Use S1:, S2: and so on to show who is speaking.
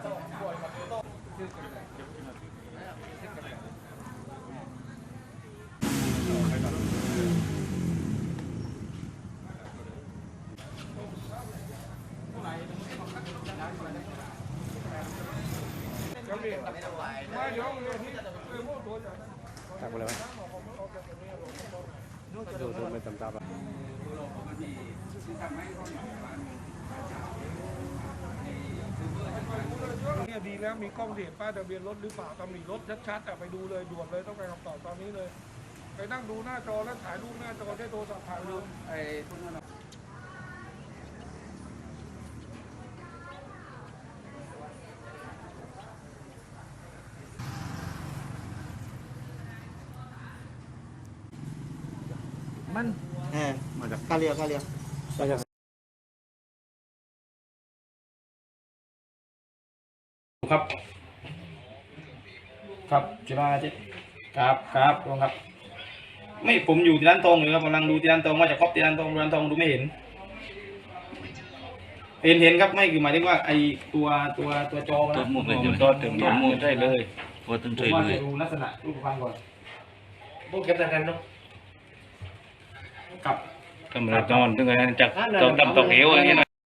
S1: เส้
S2: นหนึ่ง
S1: บาทสามสิบสาม
S2: ตักไปเลยไหมดูดูเป็นตำๆอะ
S3: เนี่ยดีแล้วมีกล้องที่เห็นป้ายทะเบียนรถหรือเปล่าตำหนิรถชัดๆอะไปดูเลยด่วนเลยต้องการคำตอบตอนนี้เลย ไปนั่งดูหน้าจอแล้วถ่ายรูปหน้าจอใช้โทรศัพท์ถ่ายเลย
S4: เออมาจากกาเรียวกาเรีย
S5: ครับ ครับจุฬาจิตครับครับลงครับ ไม่ผมอยู่ที่ร้านทองอยู่ครับกำลังดูที่ร้านทองว่าจะครอบที่ร้านทองร้านทองดูไม่เห็น เห็นเห็นครับไม่คือหมายถึงว่าไอตัวตัวตัวจอ
S6: ตัว
S5: นะ
S6: หมุนเลยจุดตัวถึงตัวหมุนได้เลยว่าต้น
S5: ผ
S6: ใจ
S5: มว่า
S6: เล
S5: จะ
S6: ย
S5: ดูลักษณะรูปพรรณก่อน
S2: พวกเก็บแต่กันเนาะ
S5: กับ
S6: ทำอะไรตอนถึงไงจากตกต่ำตกเหวอย่างเงี้ยนะ